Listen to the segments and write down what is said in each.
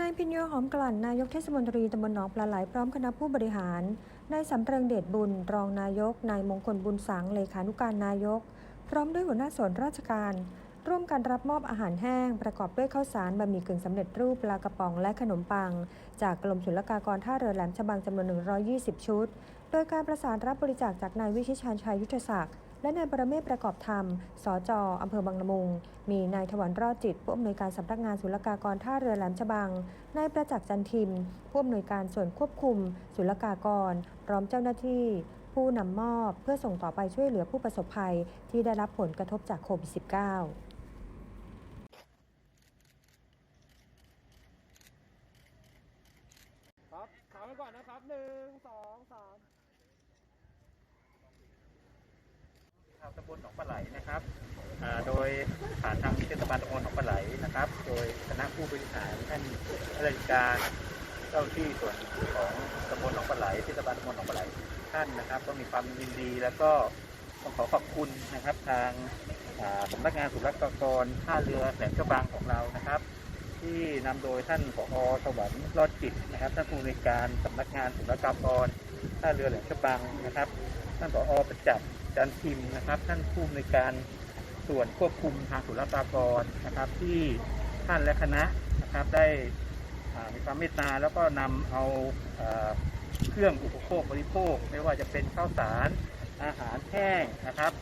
นายพิญโยหอมกลั่นนายกเทศมนตรีตำบลหนองปลาไหลพร้อมคณะผู้บริหาร นายสำเริงเดชบุญ รองนายก นายมงคลบุญสังเลขานุการนายก พร้อมด้วยหัวหน้าส่วนราชการ ร่วมกันรับมอบอาหารแห้ง ประกอบด้วยข้าวสารบะหมี่กึ่งสำเร็จรูปปลากระป๋องและขนมปัง จากกรมศุลกากรท่าเรือแหลมฉบังจำนวน 120 ชุด โดยการประสานรับบริจาคจากนายวิชิชันชัยยุทธศักดิ์และนายประเมศประกอบธรรม สจอำเภอบางละมุง มีนายถวันรอดจิต ผู้อำนวยการสำนักงานศุลกากรท่าเรือแหลมฉบัง นายประจักษ์จันทิม ผู้อำนวยการส่วนควบคุมศุลกากร พร้อมเจ้าหน้าที่ ผู้นำมอบเพื่อส่งต่อไปช่วยเหลือผู้ประสบภัยที่ได้รับผลกระทบจากโควิด -19 ครับถามไว้ก่อนนะครับหนึ่งสองสามชาวตำบลหนองปลาไหลนะครับโดยผ่านทางเทศบาลตำบลหนองปลาไหลนะครับ โดยคณะผู้บริหารท่านข้าราชการเจ้าที่ส่วนของตำบลหนองปลาไหลเทศบาลตำบลหนองปลาไหลท่านนะครับ ก็มีความยินดีแล้วก็ต้องขอขอบคุณนะครับทางสำนักงานศุลกากรท่าเรือแหลมฉบังของเรานะครับ ที่นำโดยท่านผอสวรรค์รอดจิตนะครับ ท่านผู้ในการสำนักงานศุลกากรท่าเรือแหลมฉบังนะครับ ท่านผอประจักษ์จันทิมนะครับ ท่านผู้ในการส่วนควบคุมทางศุลกากรนะครับ ที่ท่านและคณะนะครับได้มีความเมตตาแล้วก็นำเอาเอ่อเครื่องอุปโภคบริโภค ไม่ว่าจะเป็นข้าวสารอาหารแห้งนะครับ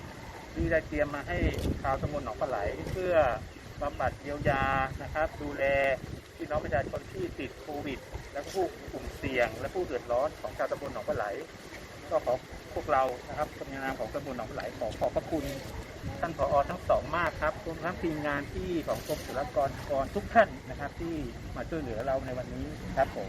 ที่ได้เตรียมมาให้ชาวตำบลหนองปลาไหลเพื่อ บำบัดเยียวยานะครับ ดูแลพี่น้องประชาชนที่ติดโควิด และผู้กลุ่มเสี่ยง และผู้เดือดร้อนของชาวตำบลหนองปลาไหล ก็ขอพวกเรานะครับในนามของตำบลหนองปลาไหลขอขอบพระคุณท่านผอทั้งสองมากครับรวมทั้งทีมงานที่ของกรมศุลกากรทุกท่านนะครับ ที่มาช่วยเหลือเราในวันนี้ครับผม